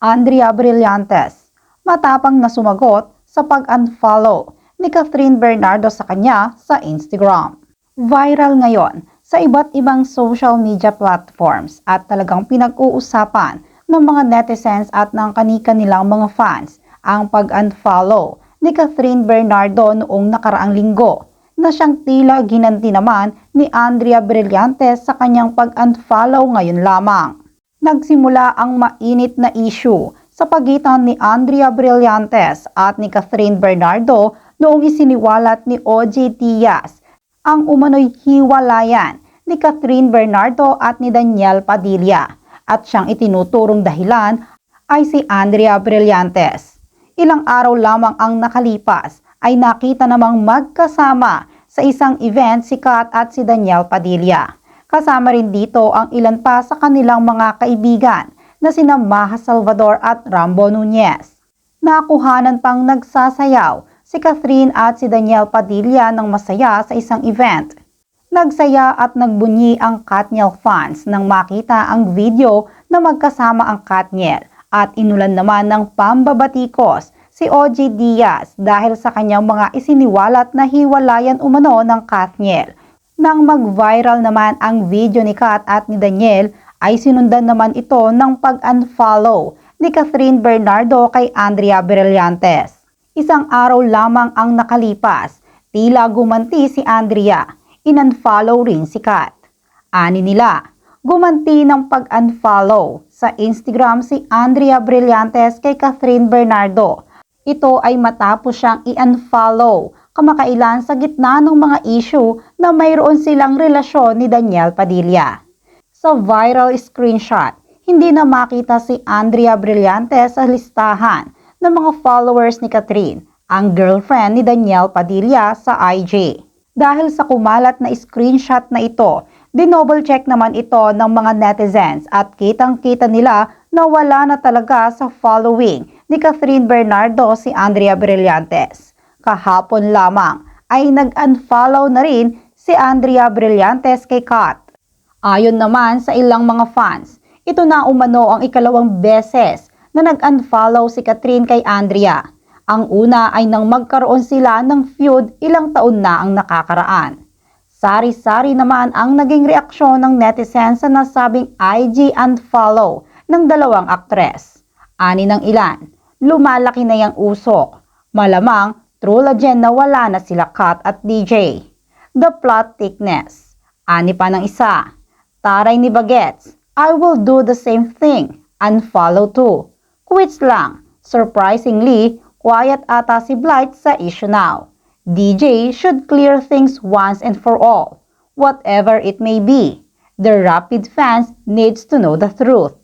Andrea Brillantes matapang na sumagot sa pag-unfollow ni Catherine Bernardo sa kanya sa Instagram. Viral ngayon sa iba't ibang social media platforms at talagang pinag-uusapan ng mga netizens at ng kani-kanilang mga fans ang pag-unfollow ni Catherine Bernardo noong nakaraang linggo na siyang tila ginanti naman ni Andrea Brillantes sa kanyang pag-unfollow ngayon lamang. Nagsimula ang mainit na issue sa pagitan ni Andrea Brillantes at ni Catherine Bernardo noong isiniwalat ni OJ Tias ang umano'y hiwalayan ni Catherine Bernardo at ni Daniel Padilla at siyang itinuturong dahilan ay si Andrea Brillantes. Ilang araw lamang ang nakalipas ay nakita namang magkasama sa isang event si Kat at si Daniel Padilla. Kasama rin dito ang ilan pa sa kanilang mga kaibigan na sina Maha Salvador at Rambo Nunez. Nakuhanan pang nagsasayaw si Catherine at si Daniel Padilla ng masaya sa isang event. Nagsaya at nagbunyi ang Katniel fans nang makita ang video na magkasama ang Katniel at inulan naman ng pambabatikos si OJ Diaz dahil sa kanyang mga isiniwalat na hiwalayan umano ng Katniel. Nang mag-viral naman ang video ni Kat at ni Daniel ay sinundan naman ito ng pag-unfollow ni Catherine Bernardo kay Andrea Brillantes. Isang araw lamang ang nakalipas, tila gumanti si Andrea, in-unfollow rin si Kat. Ani nila, gumanti ng pag-unfollow sa Instagram si Andrea Brillantes kay Catherine Bernardo. Ito ay matapos siyang i-unfollow kamakailan sa gitna ng mga issue na mayroon silang relasyon ni Daniel Padilla. Sa viral screenshot, hindi na makita si Andrea Brillantes sa listahan ng mga followers ni Catherine, ang girlfriend ni Daniel Padilla sa IG. Dahil sa kumalat na screenshot na ito, dinouble check naman ito ng mga netizens at kitang-kita nila na wala na talaga sa following ni Catherine Bernardo si Andrea Brillantes. Kahapon lamang ay nag-unfollow na rin si Andrea Brillantes kay Kat. Ayon naman sa ilang mga fans, ito na umano ang ikalawang beses na nag-unfollow si Catherine kay Andrea. Ang una ay nang magkaroon sila ng feud ilang taon na ang nakakaraan. Sari-sari naman ang naging reaksyon ng netizens sa nasabing IG unfollow ng dalawang aktres. Ani ng ilan, lumalaki na yung usok. Malamang, true legend na wala na sila Kat at DJ. The plot thickness. Ani pa ng isa, taray ni Bagets, I will do the same thing. Unfollow too. Quits lang. Surprisingly, quiet ata si Blight sa issue now. DJ should clear things once and for all, whatever it may be. The rapid fans needs to know the truth.